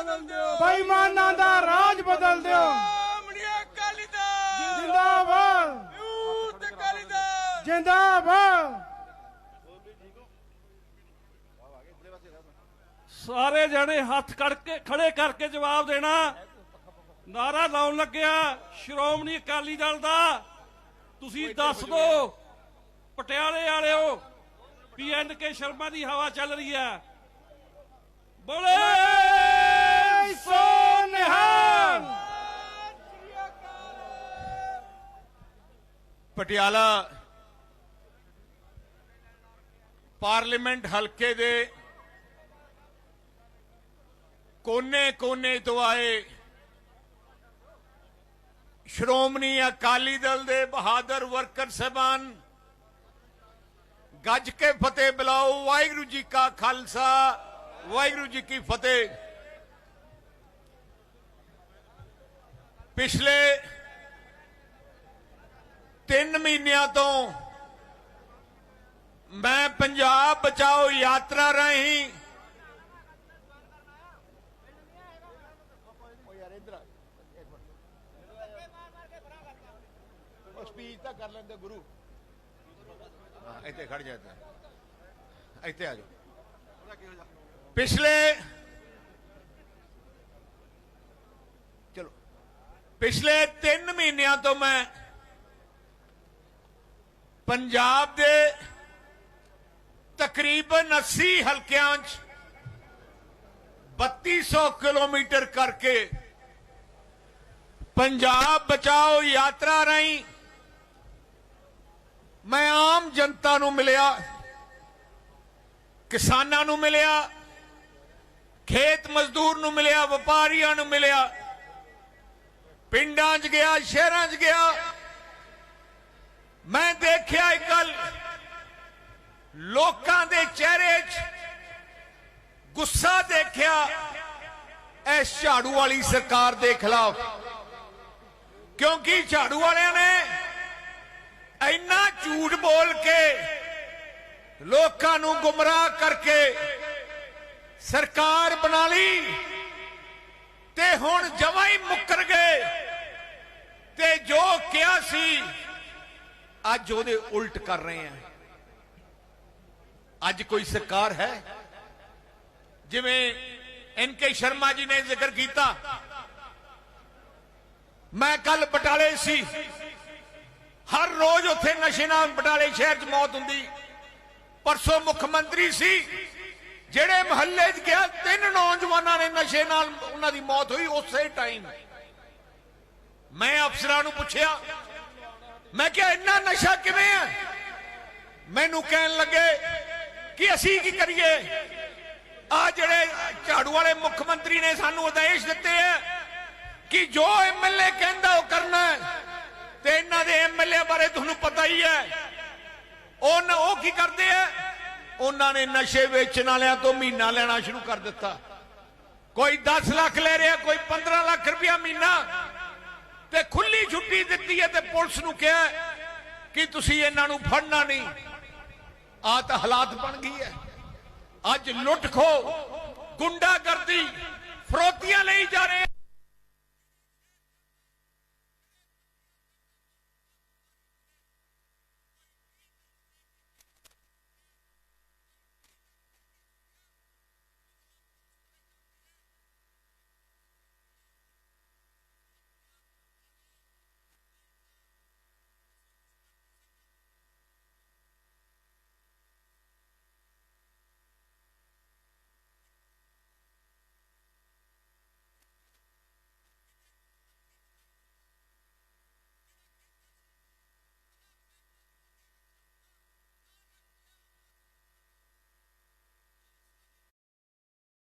ਬਦਲ ਦਿਓ। ਬੇਈਮਾਨਾਂ ਦਾ ਰਾਜ ਬਦਲ ਦਿਓ। ਆਮੜੀਆ ਕਾਲੀ ਦਾ ਜਿੰਦਾਬਾਦ। ਯੂਥ ਕਾਲੀ ਦਾ ਜਿੰਦਾਬਾਦ। ਸਾਰੇ ਜਣੇ ਹੱਥ ਕਰਕੇ ਖੜੇ ਕਰਕੇ ਜਵਾਬ ਦੇਣਾ। ਨਾਰਾ ਲਾਉਣ ਲੱਗਿਆ ਸ਼੍ਰੋਮਣੀ ਅਕਾਲੀ ਦਲ ਦਾ। ਤੁਸੀਂ ਦੱਸ ਦਿਓ ਪਟਿਆਲੇ ਵਾਲਿਓ ਵੀ ਐਨ ਕੇ ਸ਼ਰਮਾ ਦੀ ਹਵਾ ਚੱਲ ਰਹੀ ਹੈ। ਬੋਲੇ! ਪਟਿਆਲਾ ਪਾਰਲੀਮੈਂਟ ਹਲਕੇ ਦੇ ਕੋਨੇ-ਕੋਨੇ ਤੋਂ ਆਏ ਸ਼੍ਰੋਮਣੀ ਅਕਾਲੀ ਦਲ ਦੇ ਬਹਾਦਰ ਵਰਕਰ ਸਹਿਬਾਨ, ਗੱਜ ਕੇ ਫਤਿਹ ਬੁਲਾਓ, ਵਾਹਿਗੁਰੂ ਜੀ ਕਾ ਖਾਲਸਾ, ਵਾਹਿਗੁਰੂ ਜੀ ਕੀ ਫਤਿਹ। ਪਿਛਲੇ 3 ਮਹੀਨਿਆਂ ਤੋਂ ਮੈਂ ਪੰਜਾਬ ਬਚਾਓ ਯਾਤਰਾ ਰਾਹੀਂ ਉਹ ਸਪੀਚ ਤਾਂ ਕਰ ਲੈਂਦੇ ਗੁਰੂ ਹਾਂ ਇੱਥੇ ਖੜ ਜਾ ਇੱਥੇ ਇੱਥੇ ਆ ਜਾਓ ਪਿਛਲੇ ਚਲੋ ਪਿਛਲੇ 3 ਮਹੀਨਿਆਂ ਤੋਂ ਮੈਂ ਪੰਜਾਬ ਦੇ ਤਕਰੀਬਨ 80 ਹਲਕਿਆਂ 'ਚ 3200 ਕਿਲੋਮੀਟਰ ਕਰਕੇ ਪੰਜਾਬ ਬਚਾਓ ਯਾਤਰਾ ਰਾਹੀਂ ਮੈਂ ਆਮ ਜਨਤਾ ਨੂੰ ਮਿਲਿਆ, ਕਿਸਾਨਾਂ ਨੂੰ ਮਿਲਿਆ, ਖੇਤ ਮਜ਼ਦੂਰ ਨੂੰ ਮਿਲਿਆ, ਵਪਾਰੀਆਂ ਨੂੰ ਮਿਲਿਆ, ਪਿੰਡਾਂ 'ਚ ਗਿਆ, ਸ਼ਹਿਰਾਂ 'ਚ ਗਿਆ ਮੈਂ ਦੇਖਿਆ ਇੱਕ ਗੱਲ। ਲੋਕਾਂ ਦੇ ਚਿਹਰੇ 'ਚ ਗੁੱਸਾ ਦੇਖਿਆ। ਇਸ ਝਾੜੂ ਵਾਲੀ ਸਰਕਾਰ ਦੇ ਖਿਲਾਫ। ਕਿਉਂਕਿ ਝਾੜੂ ਵਾਲਿਆਂ ਨੇ ਇੰਨਾ ਝੂਠ ਬੋਲ ਕੇ ਲੋਕਾਂ ਨੂੰ ਗੁੰਮਰਾਹ ਕਰਕੇ ਸਰਕਾਰ ਬਣਾ ਲਈ ਤੇ ਹੁਣ ਜਮਾਂ ਹੀ ਮੁੱਕਰ ਗਏ। ਤੇ ਜੋ ਕਿਹਾ ਸੀ ਅੱਜ ਉਹਦੇ ਉਲਟ ਕਰ ਰਹੇ ਆ। ਅੱਜ ਕੋਈ ਸਰਕਾਰ ਹੈ? ਜਿਵੇਂ ਐਨ ਕੇ ਸ਼ਰਮਾ ਜੀ ਨੇ ਜ਼ਿਕਰ ਕੀਤਾ। ਮੈਂ ਕੱਲ ਬਟਾਲੇ ਸੀ। ਹਰ ਰੋਜ਼ ਉੱਥੇ ਨਸ਼ੇ ਨਾਲ ਬਟਾਲੇ ਸ਼ਹਿਰ 'ਚ ਮੌਤ ਹੁੰਦੀ। ਪਰਸੋਂ ਮੁੱਖ ਮੰਤਰੀ ਸੀ। ਜਿਹੜੇ ਮਹੱਲੇ 'ਚ ਗਿਆ, ਤਿੰਨ ਨੌਜਵਾਨਾਂ ਨੇ ਨਸ਼ੇ ਨਾਲ ਉਹਨਾਂ ਦੀ ਮੌਤ ਹੋਈ ਉਸੇ ਟਾਈਮ ਮੈਂ ਅਫਸਰਾਂ ਨੂੰ ਪੁੱਛਿਆ ਮੈਂ ਕਿਹਾ, ਇੰਨਾ ਨਸ਼ਾ ਕਿਵੇਂ ਹੈ ਮੈਨੂੰ ਕਹਿਣ ਲੱਗੇ ਕਿ ਅਸੀਂ ਕੀ ਕਰੀਏ? ਆ ਜਿਹੜੇ ਝਾੜੂ ਵਾਲੇ ਮੁੱਖ ਮੰਤਰੀ ਨੇ ਸਾਨੂੰ ਆਦੇਸ਼ ਦਿੱਤੇ ਆ ਕਿ ਜੋ ਐਮਐਲਏ ਕਹਿੰਦਾ ਉਹ ਕਰਨਾ ਤੇ ਇਹਨਾਂ ਦੇ ਐਮਐਲਏ ਬਾਰੇ ਤੁਹਾਨੂੰ ਪਤਾ ਹੀ ਹੈ। ਉਹ ਉਹ ਕੀ ਕਰਦੇ ਆ? ਉਹਨਾਂ ਨੇ ਨਸ਼ੇ ਵੇਚਣ ਵਾਲਿਆਂ ਤੋਂ ਮਹੀਨਾ ਲੈਣਾ ਸ਼ੁਰੂ ਕਰ ਦਿੱਤਾ। ਕੋਈ 10 ਲੱਖ ਲੈ ਰਿਹਾ, ਕੋਈ 15 ਲੱਖ ਰੁਪਇਆ ਮਹੀਨਾ। ਤੇ ਖੁੱਲੀ ਛੁੱਟੀ ਦਿੱਤੀ ਹੈ ਤੇ ਪੁਲਿਸ ਨੂੰ ਕਿਹਾ ਕਿ ਤੁਸੀਂ ਇਹਨਾਂ ਨੂੰ ਫੜਨਾ ਨਹੀਂ। ਆ ਤਾਂ ਹਾਲਾਤ ਬਣ ਗਈ ਹੈ। ਅੱਜ ਲੁੱਟ ਖੋ ਗੁੰਡਾਗਰਦੀ ਫਰੋਤੀਆਂ ਲਈ ਜਾ ਰਹੇ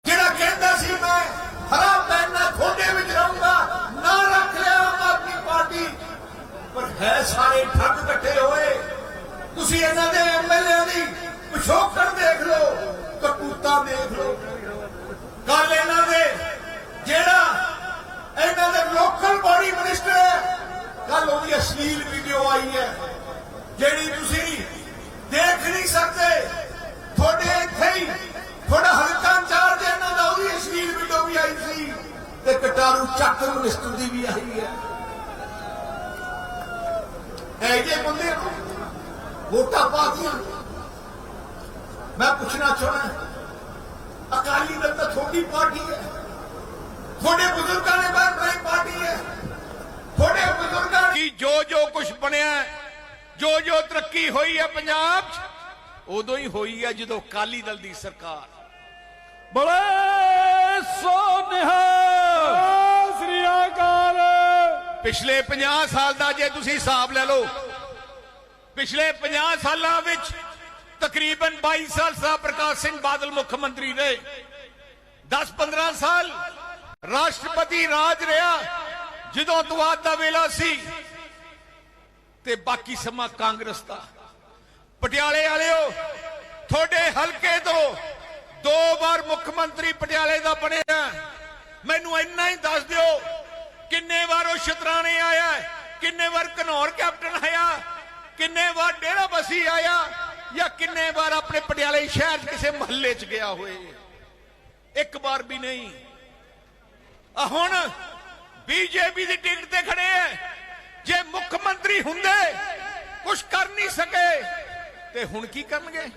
ਜਿਹੜਾ ਕਹਿੰਦਾ ਸੀ ਮੈਂ ਹਰਾ ਪੈਨਾ ਖੋਡੇ ਵਿੱਚ ਰਹੂੰਗਾ ਨਾ ਰੱਖ ਲਿਆ ਆਮ ਆਦਮੀ ਪਾਰਟੀ ਪਰ ਹੈ ਸਾਰੇ ਠੱਗ ਇਕੱਠੇ ਹੋਏ ਤੁਸੀਂ ਇਹਨਾਂ ਦੇ ਐਮਐਲਏ ਦੀ ਪਿਛੋਕੜ ਦੇਖ ਲਓ, ਕਪੂਤਾ ਦੇਖ ਲਓ। ਕੱਲ ਇਹਨਾਂ ਦੇ, ਜਿਹੜਾ ਇਹਨਾਂ ਦੇ ਲੋਕਲ ਬੋਡੀ ਮਿਨਿਸਟਰ ਹੈ ਕੱਲ ਉਹਦੀ ਅਸ਼ਲੀਲ ਵੀਡੀਓ ਆਈ ਹੈ, ਜਿਹੜੀ ਤੁਸੀਂ ਦੇਖ ਨਹੀਂ ਸਕਦੇ। ਤੁਹਾਡੇ ਇੱਥੇ ਹੀ, ਤੁਹਾਡਾ ਹਲਕਾ ਇੰਚਾਰਜ ਇਹਨਾਂ ਦਾ ਉਹਦੀ ਅਸ਼ਲੀਲ ਵੀਡੀਓ ਵੀ ਆਈ ਸੀ, ਤੇ ਕਟਾਰੂ ਚੱਕ ਮਿਨਿਸਟਰ ਦੀ ਵੀ ਆਈ ਹੈ। ਐ ਜੇ ਬੰਦੇ ਵੋਟਾਂ ਪਾਤੀਆਂ ਮੈਂ ਪੁੱਛਣਾ ਚਾਹੁੰਦਾ ਅਕਾਲੀ ਦਲ ਤਾਂ ਤੁਹਾਡੀ ਪਾਰਟੀ ਹੈ। ਤੁਹਾਡੇ ਬਜ਼ੁਰਗਾਂ ਨੇ ਬਾਹਰ ਬਣਾਈ ਪਾਰਟੀ ਹੈ। ਤੁਹਾਡੇ ਬਜ਼ੁਰਗਾਂ ਕਿ ਜੋ ਜੋ ਕੁਝ ਬਣਿਆ ਜੋ ਜੋ ਤਰੱਕੀ ਹੋਈ ਹੈ ਪੰਜਾਬ 'ਚ ਉਦੋਂ ਹੀ ਹੋਈ ਹੈ ਜਦੋਂ ਅਕਾਲੀ ਦਲ ਦੀ ਸਰਕਾਰ। ਬੜੇ ਸੋਨਿਹਾ ਸ੍ਰੀ ਅਕਾਲ ਪਿਛਲੇ 50 ਸਾਲ ਦਾ ਜੇ ਤੁਸੀਂ ਹਿਸਾਬ ਲੈ ਲਓ ਪਿਛਲੇ 50 ਸਾਲਾਂ ਵਿੱਚ ਤਕਰੀਬਨ 22 ਸਾਲ ਸਾਹਿਬ ਪ੍ਰਕਾਸ਼ ਸਿੰਘ ਬਾਦਲ ਮੁੱਖ ਮੰਤਰੀ ਰਹੇ। 10-15 ਸਾਲ ਰਾਸ਼ਟਰਪਤੀ ਰਾਜ ਰਿਹਾ, ਜਦੋਂ ਤਵਾਦ ਦਾ ਵੇਲਾ ਸੀ ਤੇ ਬਾਕੀ ਸਮਾਂ ਕਾਂਗਰਸ ਦਾ। ਪਟਿਆਲੇ ਵਾਲਿਓ, ਤੁਹਾਡੇ ਹਲਕੇ ਤੋਂ ਦੋ ਵਾਰ ਮੁੱਖ ਮੰਤਰੀ ਪਟਿਆਲੇ ਦਾ ਬਣਿਆ। ਮੈਨੂੰ ਇੰਨਾ ਹੀ ਦੱਸ ਦਿਓ, ਕਿੰਨੇ ਵਾਰ ਉਹ ਸ਼ਤਰਾਣੇ ਆਇਆ, ਕਿੰਨੇ ਵਾਰ ਘਨੌਰ ਕੈਪਟਨ ਆਇਆ ਕਿੰਨੇ ਵਾਰ ਡੇਰਾ ਬਸੀ ਆਇਆ ਜਾਂ ਕਿੰਨੇ ਵਾਰ ਆਪਣੇ ਪਟਿਆਲੇ ਸ਼ਹਿਰ 'ਚ ਕਿਸੇ ਮਹੱਲੇ 'ਚ ਗਿਆ ਹੋਏ? ਇੱਕ ਵਾਰ ਵੀ ਨਹੀਂ। ਆ ਹੁਣ ਬੀਜੇਪੀ ਦੀ ਟਿਕਟ ਤੇ ਖੜੇ ਐ। ਜੇ ਮੁੱਖ ਮੰਤਰੀ ਹੁੰਦੇ ਕੁਝ ਕਰ ਨਹੀਂ ਸਕੇ, ਤੇ ਹੁਣ ਕੀ ਕਰਨਗੇ?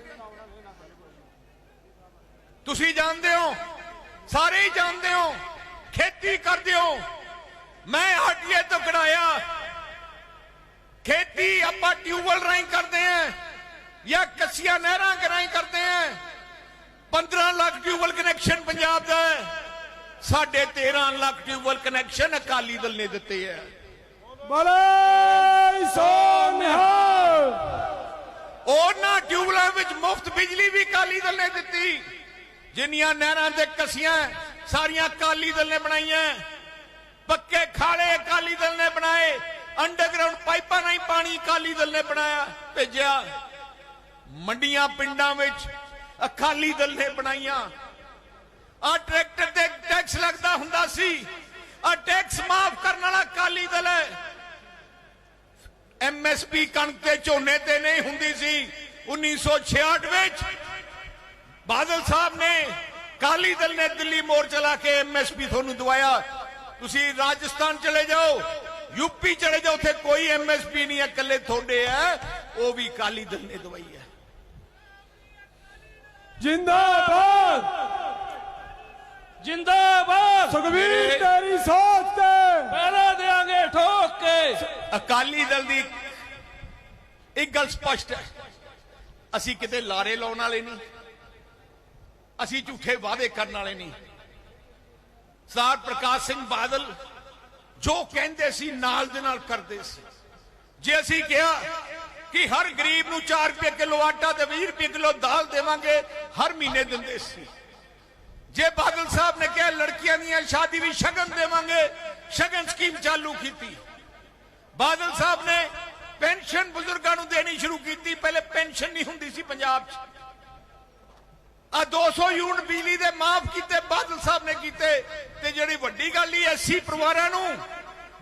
ਤੁਸੀਂ ਜਾਣਦੇ ਹੋ, ਸਾਰੇ ਹੀ ਜਾਣਦੇ ਹੋ, ਖੇਤੀ ਕਰਦੇ ਹੋ। ਮੈਂ ਹਟੀਏ ਤੋਂ ਕਢਾਇਆ ਖੇਤੀ ਆਪਾਂ ਟਿਊਬਲ ਰਾਹੀਂ ਕਰਦੇ ਆਂ ਜਾਂ ਕੱਸੀਆਂ ਨਹਿਰਾਂ ਰਾਹੀਂ ਕਰਦੇ ਆਂ। 15 ਲੱਖ ਟਿਊਬਲ ਕਨੈਕਸ਼ਨ ਪੰਜਾਬ ਦਾ ਹੈ। ਸਾਡੇ 13 ਲੱਖ ਟਿਊਬਲ ਕਨੈਕਸ਼ਨ ਅਕਾਲੀ ਦਲ ਨੇ ਦਿੱਤੇ ਹੈ ਬਲੇ ਸੋਨਿਹਾ ਉਹਨਾਂ ਟਿਊਬਲਾਂ ਵਿੱਚ ਮੁਫਤ ਬਿਜਲੀ ਵੀ ਅਕਾਲੀ ਦਲ ਨੇ ਦਿੱਤੀ। ਜਿੰਨੀਆਂ ਨਹਿਰਾਂ ਤੇ ਕਸੀਆਂ ਸਾਰੀਆਂ ਅਕਾਲੀ ਦਲ ਨੇ ਬਣਾਈਆਂ। ਪੱਕੇ ਖਾਲੇ ਅਕਾਲੀ ਦਲ ਨੇ ਬਣਾਏ। ਅੰਡਰਗਰਾਉਂਡ ਪਾਈਪਾਂ ਨਹੀਂ ਪਾਣੀ ਅਕਾਲੀ ਦਲ ਨੇ ਬਣਾਇਆ, ਭੇਜਿਆ। ਮੰਡੀਆਂ, ਪਿੰਡਾਂ ਵਿੱਚ ਅਕਾਲੀ ਦਲ ਨੇ ਬਣਾਈਆਂ। ਆ ਟਰੈਕਟਰ ਤੇ ਟੈਕਸ ਲੱਗਦਾ ਹੁੰਦਾ ਸੀ। ਆ ਟੈਕਸ ਮਾਫ ਕਰਨ ਵਾਲਾ ਅਕਾਲੀ ਦਲ ਹੈ। ਐਮਐਸਪੀ ਕਣਕ ਤੇ ਝੋਨੇ ਤੇ ਨਹੀਂ ਹੁੰਦੀ ਸੀ। 1966 ਵਿੱਚ ਬਾਦਲ ਸਾਹਿਬ ਨੇ ਕਾਲੀ ਦਲ ਨੇ ਦਿੱਲੀ ਮੋਰਚਾ ਲਾ ਕੇ ਐਮਐਸਪੀ ਤੁਹਾਨੂੰ ਦਵਾਇਆ। ਤੁਸੀਂ ਰਾਜਸਥਾਨ ਚਲੇ ਜਾਓ। ਯੂਪੀ ਚਲੇ ਜਾਓ ਉੱਥੇ ਕੋਈ ਐਮਐਸਪੀ ਨਹੀਂ ਹੈ ਇਕੱਲੇ ਤੁਹਾਡੇ ਹੈ। ਉਹ ਵੀ ਕਾਲੀ ਦਲ ਨੇ ਦਵਾਈ ਹੈ। ਜਿੰਦਾਬਾਦ! ਜਿੰਦਾਬਾਦ! ਸੁਖਵੀਰ ਤੇਰੀ ਸੋਚ ਤੇ! ਪਹਿਰਾ ਦੇਾਂਗੇ ਠੋਕ ਕੇ। ਅਕਾਲੀ ਦਲ ਦੀ ਇੱਕ ਗੱਲ ਸਪਸ਼ਟ ਹੈ। ਅਸੀਂ ਕਿਤੇ ਲਾਰੇ ਲਾਉਣ ਵਾਲੇ ਨਹੀਂ। ਅਸੀਂ ਝੂਠੇ ਵਾਅਦੇ ਕਰਨ ਵਾਲੇ ਨਹੀਂ। ਸਰਦਾਰ ਪ੍ਰਕਾਸ਼ ਸਿੰਘ ਬਾਦਲ ਜੋ ਕਹਿੰਦੇ ਸੀ ਨਾਲ ਦੇ ਨਾਲ ਕਰਦੇ ਸੀ। ਜੇ ਅਸੀਂ ਕਿਹਾ ਕਿ ਹਰ ਗਰੀਬ ਨੂੰ 4 ਰੁਪਏ ਕਿਲੋ ਆਟਾ ਤੇ 20 ਰੁਪਏ ਕਿਲੋ ਦਾਲ ਦੇਵਾਂਗੇ, ਹਰ ਮਹੀਨੇ ਦਿੰਦੇ ਸੀ। ਜੇ ਬਾਦਲ ਸਾਹਿਬ ਨੇ ਕਿਹਾ ਲੜਕੀਆਂ ਦੀਆਂ ਸ਼ਾਦੀ ਵੀ ਸ਼ਗਨ ਦੇਵਾਂਗੇ, ਸ਼ਗਨ ਸਕੀਮ ਚਾਲੂ ਕੀਤੀ। ਬਾਦਲ ਸਾਹਿਬ ਨੇ ਪੈਨਸ਼ਨ ਬਜ਼ੁਰਗਾਂ ਨੂੰ ਦੇਣੀ ਸ਼ੁਰੂ ਕੀਤੀ, ਪਹਿਲੇ ਪੈਨਸ਼ਨ ਨਹੀਂ ਹੁੰਦੀ ਸੀ ਪੰਜਾਬ 'ਚ। ਆ 200 ਯੂਨਿਟ ਬਿਜਲੀ ਦੇ ਮਾਫ ਕੀਤੇ, ਬਾਦਲ ਸਾਹਿਬ ਨੇ ਕੀਤੇ। ਤੇ ਜਿਹੜੀ ਵੱਡੀ ਗੱਲ ਹੀ ਐਸੀ ਪਰਿਵਾਰਾਂ ਨੂੰ,